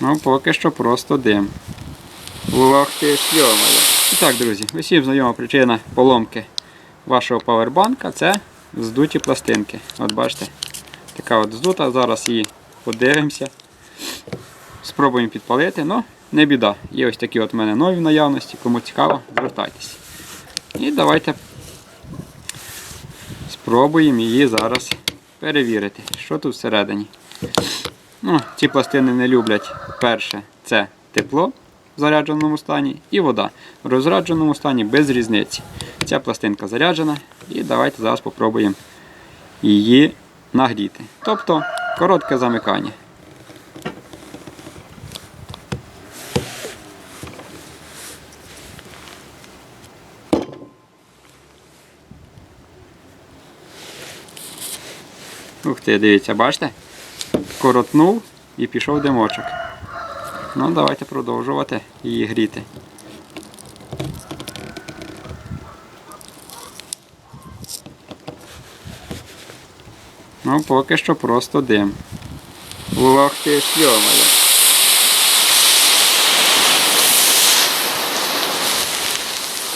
Ну, поки що просто дим. Ох ти ж йомає. І так, друзі, усім знайома причина поломки вашого павербанка це здуті пластинки. От бачите, така от здута. Зараз її подивимося. Спробуємо підпалити, ну не біда. Є ось такі от в мене нові в наявності. Кому цікаво, звертайтеся. І давайте спробуємо її зараз перевірити, що тут всередині. Ну, ці пластини не люблять перше це тепло в зарядженому стані і вода. В розрадженому стані без різниці. Ця пластинка заряджена і давайте зараз спробуємо її нагріти. Тобто коротке замикання. Ух ти, дивіться, бачите? Коротнув і пішов димочок. Ну, давайте продовжувати її гріти. Ну, поки що просто дим. Ох ти ж йомає.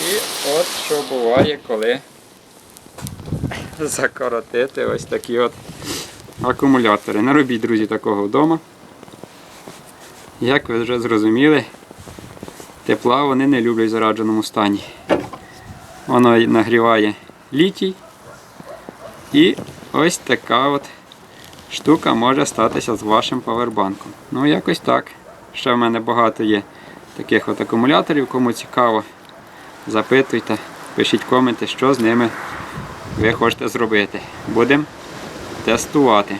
І от що буває, коли закоротити ось такі от акумулятори. Не робіть, друзі, такого вдома. Як ви вже зрозуміли, тепла вони не люблять в зарадженому стані. Воно нагріває літій. І ось така от штука може статися з вашим павербанком. Ну, якось так. Ще в мене багато є таких от акумуляторів, кому цікаво, запитуйте, пишіть коменти, що з ними ви хочете зробити. Будемо тестувати.